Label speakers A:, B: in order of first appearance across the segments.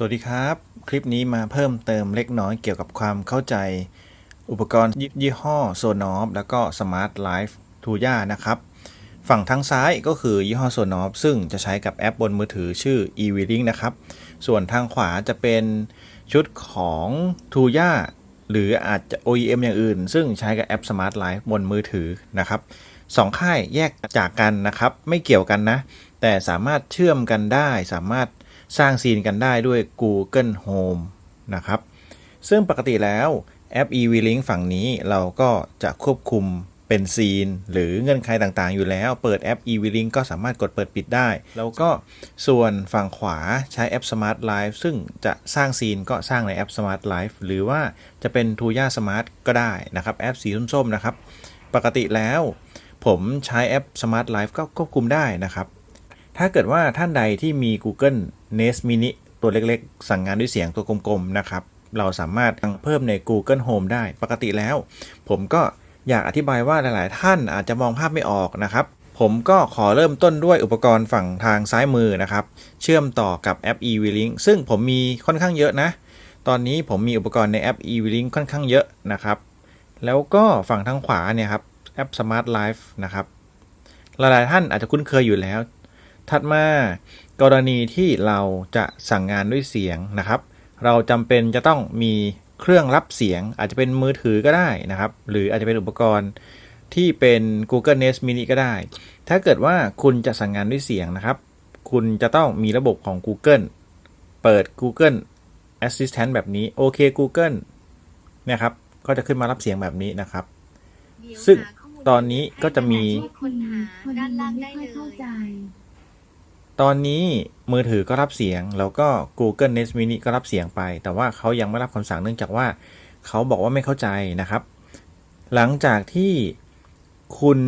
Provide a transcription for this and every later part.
A: สวัสดีครับ คลิปนี้มาเพิ่มเติมเล็กน้อยเกี่ยวกับความเข้าใจ อุปกรณ์ยี่ห้อโซนอฟแล้วก็ Smart Life ทูย่านะครับ ฝั่งทางซ้ายก็คือยี่ห้อโซนอฟซึ่งจะใช้กับแอปบนมือถือชื่อ e w e l i n k นะครับ ส่วนทางขวาจะเป็นชุดของทูย่าหรืออาจจะ OEM อย่างอื่น ซึ่งใช้กับแอป Smart Life บนมือถือนะครับสองค่ายแยกจากกันนะครับ ไม่เกี่ยวกันนะ แต่สามารถเชื่อมกันได้ สามารถ สร้างซีนกันได้ด้วย Google Home นะครับ ซึ่งปกติแล้วแอป e v l i n k ฝั่งนี้เราก็จะควบคุมเป็นซีน หรือเงื่อนไขต่างๆ อยู่แล้ว เปิดแอป e v l i n k ก็สามารถกดเปิดปิดได้ แล้วก็ส่วนฝั่งขวาใช้แอป Smart Life ซึ่งจะสร้างซีนก็สร้างในแอป Smart Life หรือว่าจะเป็น t u y a Smart ก็ได้นะครับ แอปสีส้มๆนะครับ ปกติแล้ว ผมใช้แอป Smart Life ก็ควบคุมได้นะครับ ถ้าเกิดว่าท่านใดที่มี Google Nest Mini ตัวเล็กๆ สั่งงานด้วยเสียงตัวกลมๆ นะครับ เราสามารถเพิ่มใน Google Home ได้ปกติแล้ว ผมก็อยากอธิบายว่าหลายๆ ท่านอาจจะมองภาพไม่ออกนะครับ ผมก็ขอเริ่มต้นด้วยอุปกรณ์ฝั่งทางซ้ายมือนะครับ เชื่อมต่อกับแอป e w l i n k ซึ่งผมมีค่อนข้างเยอะนะ ตอนนี้ผมมีอุปกรณ์ในแอป e w l i n k ค่อนข้างเยอะนะครับ แล้วก็ฝั่งทางขวาเนี่ยครับแอป Smart Life นะครับหลายๆท่านอาจจะคุ้นเคยอยู่แล้ว ถัดมากรณีที่เราจะสั่งงานด้วยเสียงนะครับ เราจำเป็นจะต้องมีเครื่องรับเสียง อาจจะเป็นมือถือก็ได้นะครับ หรืออาจจะเป็นอุปกรณ์ที่เป็น Google Nest Mini ก็ได้ ถ้าเกิดว่าคุณจะสั่งงานด้วยเสียงนะครับ คุณจะต้องมีระบบของ Google เปิด Google Assistant แบบนี้โอเค Google เนี่ยครับ ก็จะขึ้นมารับเสียงแบบนี้นะครับ ซึ่งตอนนี้ก็จะมี
B: ค้นหา
C: คน
B: ด้านล่าง
C: ไม่
B: ได้
C: ค่
B: เล
C: อยเข้ายใจ
A: ตอนนี้มือถือก็รับเสียง แล้วก็ Google Nest Mini ก็รับเสียงไป แต่ว่าเขายังไม่รับคำสั่งเนื่องจากว่าเขาบอกว่าไม่เข้าใจนะครับ หลังจากที่คุณ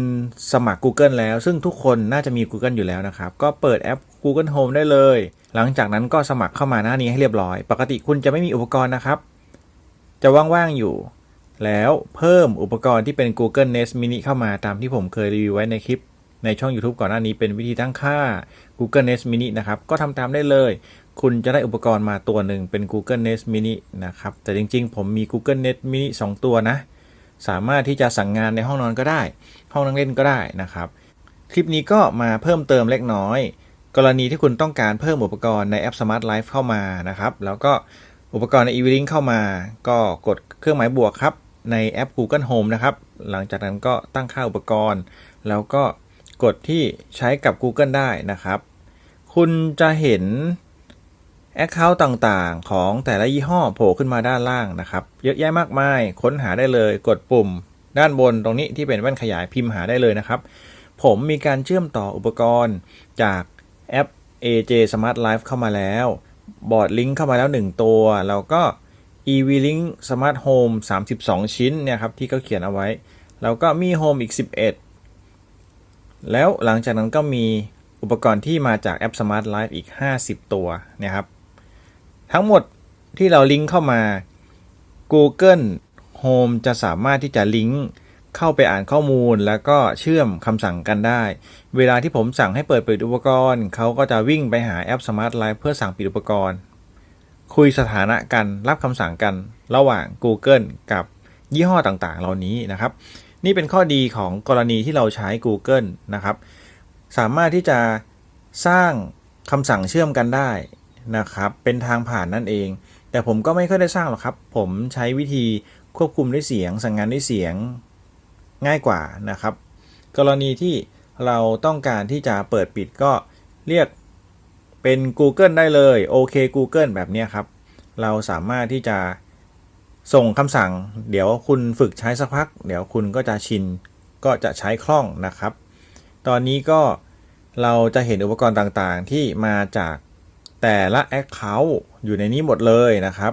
A: สมัคร Google แล้ว ซึ่งทุกคนน่าจะมี Google อยู่แล้วนะครับ ก็เปิดแอป Google Home ได้เลย หลังจากนั้นก็สมัครเข้ามาหน้านี้ให้เรียบร้อย ปกติคุณจะไม่มีอุปกรณ์นะครับ จะว่างๆอยู่ แล้วเพิ่มอุปกรณ์ที่เป็น Google Nest Mini เข้ามาตามที่ผมเคยรีวิวไว้ในคลิป ในช่อง YouTube ก่อนหน้านี้เป็นวิธีตั้งค่า Google Nest Mini นะครับ ก็ทำตามได้เลย คุณจะได้อุปกรณ์มาตัวหนึ่งเป็น Google Nest Mini นะครับ แต่จริงๆ ผมมี Google Nest Mini 2 ตัวนะ สามารถที่จะสั่งงานในห้องนอนก็ได้ ห้องนั่งเล่นก็ได้นะครับ คลิปนี้ก็มาเพิ่มเติมเล็กน้อย กรณีที่คุณต้องการเพิ่มอุปกรณ์ในแอป Smart Life เข้ามานะครับ แล้วก็อุปกรณ์ใน e v l i n k เข้ามา ก็กดเครื่องหมายบวกครับในแอป Google Home นะครับ หลังจากนั้นก็ตั้งค่าอุปกรณ์ แล้วก็ กดที่ใช้กับ Google ได้นะครับ คุณจะเห็น Account ต่างๆ ของแต่ละยี่ห้อโผล่ขึ้นมาด้านล่างนะครับ เยอะแยะมากมาย ค้นหาได้เลย กดปุ่ม ด้านบนตรงนี้ที่เป็นแว่นขยายพิมพ์หาได้เลยนะครับ ผมมีการเชื่อมต่ออุปกรณ์จากแอป AJ Smart Life เข้ามาแล้ว บอร์ดลิงก์เข้ามาแล้ว 1 ตัว แล้วก็ eV-Link Smart Home 32 ชิ้นเนี่ยครับที่เขาเขียนเอาไว้ แล้วก็มี Home อีก 11 แล้วหลังจากนั้นก็มีอุปกรณ์ที่มาจากแอป Smart Life อีก 50 ตัวนะครับ ทั้งหมดที่เราลิงก์เข้ามา Google Home จะสามารถที่จะลิงก์เข้าไปอ่านข้อมูลแล้วก็เชื่อมคำสั่งกันได้ เวลาที่ผมสั่งให้เปิดปิดอุปกรณ์ เขาก็จะวิ่งไปหาแอป Smart Life เพื่อสั่งปิดอุปกรณ์ คุยสถานะกันรับคำสั่งกันระหว่าง Google กับยี่ห้อต่างๆ เหล่านี้นะครับ นี่เป็นข้อดีของกรณีที่เราใช้ Google นะครับ สามารถที่จะสร้างคำสั่งเชื่อมกันได้นะครับ เป็นทางผ่านนั่นเอง แต่ผมก็ไม่ค่อยได้สร้างหรอกครับ ผมใช้วิธีควบคุมด้วยเสียง สั่งงานด้วยเสียงง่ายกว่านะครับ กรณีที่เราต้องการที่จะเปิดปิดก็เรียกเป็น Google ได้เลย โอเค Google แบบนี้ครับ เราสามารถที่จะ ส่งคำสั่ง เดี๋ยวคุณฝึกใช้สักพัก เดี๋ยวคุณก็จะชินก็จะใช้คล่องนะครับ ตอนนี้ก็เราจะเห็นอุปกรณ์ต่างๆ ที่มาจากแต่ละ Account อยู่ในนี้หมดเลยนะครับ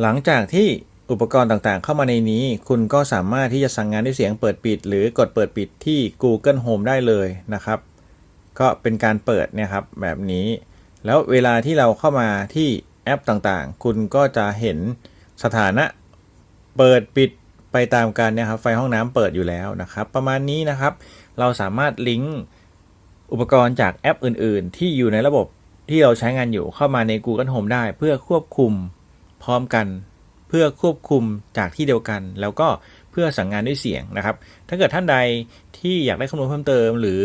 A: หลังจากที่อุปกรณ์ต่างๆ เข้ามาในนี้ คุณก็สามารถที่จะสั่งงานด้วยเสียงเปิดปิด หรือกดเปิดปิดที่ Google Home ได้เลยนะครับ ก็เป็นการเปิดเนี่ยครับแบบนี้ แล้วเวลาที่เราเข้ามาที่แอปต่างๆ คุณก็จะเห็น สถานะเปิดปิดไปตามกันเนี่ยครับไฟห้องน้ำเปิดอยู่แล้วนะครับ ประมาณนี้นะครับ เราสามารถลิงก์อุปกรณ์จากแอปอื่น ๆ ที่อยู่ในระบบที่เราใช้งานอยู่เข้ามาใน Google Home ได้ เพื่อควบคุมพร้อมกัน เพื่อควบคุมจากที่เดียวกัน แล้วก็เพื่อสั่งงานด้วยเสียงนะครับ ถ้าเกิดท่านใดที่อยากได้ข้อมูลเพิ่มเติม หรือ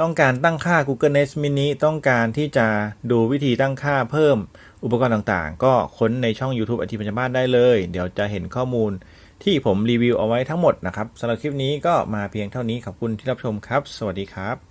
A: ต้องการตั้งค่า Google Nest Mini ต้องการที่จะดูวิธีตั้งค่าเพิ่มอุปกรณ์ต่างๆ ก็ค้นในช่อง YouTube อธิปัญญาบ้านได้เลย เดี๋ยวจะเห็นข้อมูลที่ผมรีวิวเอาไว้ทั้งหมดนะครับสำหรับคลิปนี้ก็มาเพียงเท่านี้ขอบคุณที่รับชมครับ สวัสดีครับ